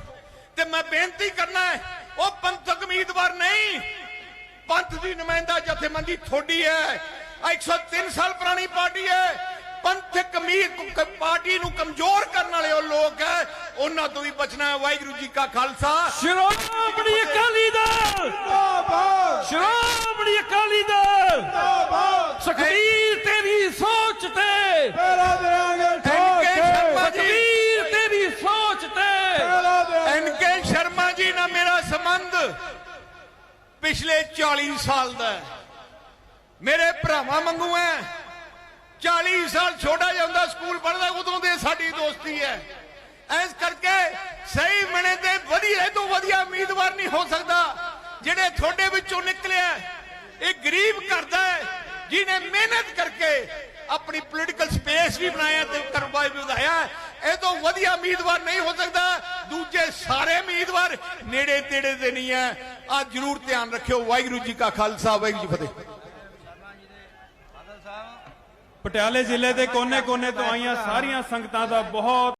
ਤੇ ਮੈਂ ਬੇਨਤੀ ਕਰਨਾ ਹੈ ਉਹ ਪੰਥਕ ਉਮੀਦਵਾਰ ਨਹੀਂ। ਪੰਥ ਦੀ ਨੁਮਾਇੰਦਾ ਜਥੇਬੰਦੀ ਥੋੜੀ ਹੈ। ਆਹ 103 ਸਾਲ ਪੁਰਾਣੀ ਪਾਰਟੀ ਹੈ। ਪੰਥਕ ਉਮੀਦ ਪਾਰਟੀ ਨੂੰ ਕਮਜ਼ੋਰ ਕਰਨ ਵਾਲੇ ਉਹ ਲੋਕ ਹੈ। ਉਹਨਾਂ ਤੋਂ ਵੀ ਬਚਣਾ ਹੈ ਵਾਹਿਗੁਰੂ ਜੀ ਕਾ ਖਾਲਸਾ। ਸ਼੍ਰੋਮਣੀ ਅਕਾਲੀ ਦਲ! ਜਿੰਦਾਬਾਦ! ਸ਼੍ਰੋਮਣੀ ਅਕਾਲੀ ਦਲ! ਜਿੰਦਾਬਾਦ! ਸੁਖਬੀਰ ਤੇਰੀ ਸੋਚ ਤੇ ਫੇਰਾ ਦੇਾਂਗੇ ਠੋਕ ਐਨਕੇ ਸ਼ਰਮਾ ਕੇ ਜੀ ਸੁਖਬੀਰ ਤੇਰੀ ਸੋਚ ਤੇ ਫੇਰਾ ਦੇਾਂਗੇ ਐਨਕੇ ਸ਼ਰਮਾ ਜੀ ਨਾਲ ਮੇਰਾ ਸੰਬੰਧ ਪਿਛਲੇ 40 ਸਾਲ ਦਾ ਮੇਰੇ ਭਰਾਵਾਂ ਵਾਂਗੂ ਹੈ। 40 ਸਾਲ ਛੋਟਾ ਜਿਹਾ ਸਕੂਲ ਪੜ੍ਹਦਾ, ਉਦੋਂ ਦੇ ਸਾਡੀ ਦੋਸਤੀ ਹੈ। ਇਸ ਕਰਕੇ ਸਹੀ ਬਣੇ ਤੇ ਵਧੀਆ ਤੋਂ ਵਧੀਆ ਉਮੀਦਵਾਰ ਨਹੀਂ ਹੋ ਸਕਦਾ, ਜਿਹੜੇ ਤੁਹਾਡੇ ਵਿੱਚੋਂ ਨਿਕਲਿਆ ਇਹ ਗਰੀਬ ਕਰਦਾ ਹੈ, ਜਿਹਨੇ ਮਿਹਨਤ ਕਰਕੇ ਆਪਣੀ ਪੋਲੀਟੀਕਲ ਸਪੇਸ ਵੀ ਬਣਾਇਆ ਤੇ ਕਾਰੋਬਾਰ ਵੀ ਵਧਾਇਆ ਇਹ ਤੋਂ ਵਧੀਆ ਉਮੀਦਵਾਰ ਨਹੀਂ ਹੋ ਸਕਦਾ। ਦੂਜੇ ਸਾਰੇ ਉਮੀਦਵਾਰ ਨੇੜੇ ਤੇੜੇ ਦੇ ਨਹੀਂ ਹੈ ਆ ਜਰੂਰ ਧਿਆਨ ਰੱਖਿਓ। ਵਾਹਿਗੁਰੂ ਜੀ ਕਾ ਖਾਲਸਾ, ਵਾਹਿਗੁਰੂ ਜੀ ਫਤਿਹ। ਪਟਿਆਲੇ ਜ਼ਿਲ੍ਹੇ ਦੇ ਕੋਨੇ-ਕੋਨੇ ਤੋਂ ਆਈਆਂ ਸਾਰੀਆਂ ਸੰਗਤਾਂ ਦਾ ਬਹੁਤ